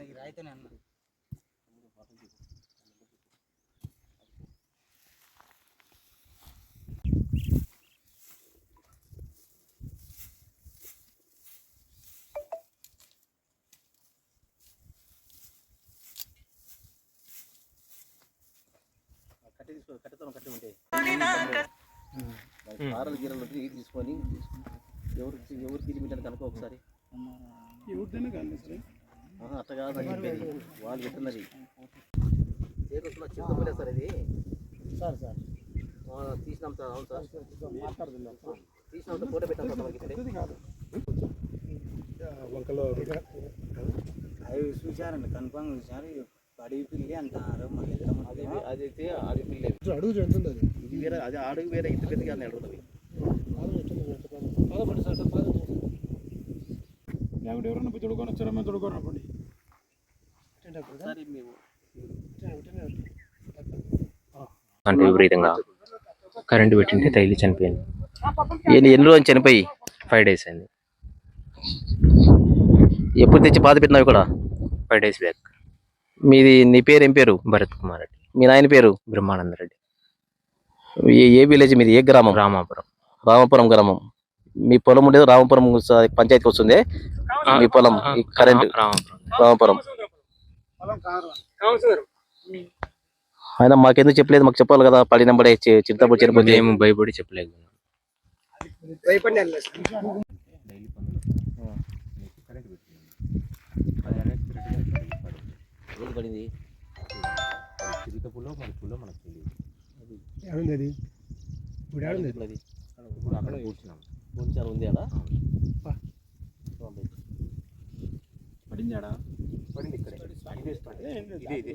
అది రాయితేనే అన్న. కట్టె తీసుకో కట్టెతో కట్టి ఉంటే. ఆరలు గీరలు ఉంటే ఇది తీసుకొని ఎవరికి ఎవరికి ఇది మీటర్ కనుక ఒకసారి ఆహా, అట్ట కాదు వాళ్ళు సార్ ఇది? Sir sir. ఆ, తీసినాం సార్ అవును సార్. తీసినాం సార్. ఫోటో పెట్టాం సార్ మనకి ఇక్కడే. అవి చూశారండి కన్ఫామ్ చూశారు. అడవి పిల్లి అంటారు మళ్ళీ అది అది అయితే అడవి పిల్లే అడుగు చెందుతుంది అది ఇది వేరే అది అడుగు వేరే ఇంత పెద్దగా అడుగుతుంది పదకొండు సార్ పదకొండు. లేకుంటే ఎవరైనా పోయి తొడుకొని వచ్చారా? మేము తొడుకొని మేము అంటే విపరీతంగా కరెంటు పెట్టింటే తగిలి చనిపోయింది. ఎన్ని ఎన్ని రోజులు చనిపోయి? ఫైవ్ డేస్ అయింది. ఎప్పుడు తెచ్చి బాధ పెట్టినావు ఇక్కడ? Five days back. మీది నీ పేరు ఏం పేరు? భరత్ కుమార్ రెడ్డి. మీ నాయన పేరు? బ్రహ్మానంద రెడ్డి. ఏ ఏ విలేజ్ మీది? ఏ గ్రామం? రామాపురం. రామపురం గ్రామం. మీ పొలం ఉండేది రామపురం పంచాయతీకి వస్తుంది? మీ పొలం ఈ కరెంట్. రామాపురం. ఆయన మాకెందుకు చెప్పలేదు? మాకు చెప్పాలి కదా. పడినప్పుడే చింతపూడి చనిపోతే మేము భయపడి చెప్పలేదు. అది? ఇప్పుడు అది. కొంచెం ఉంది అలా పడిందాడా పడింది ఇక్కడ. ఇదే ఇదే.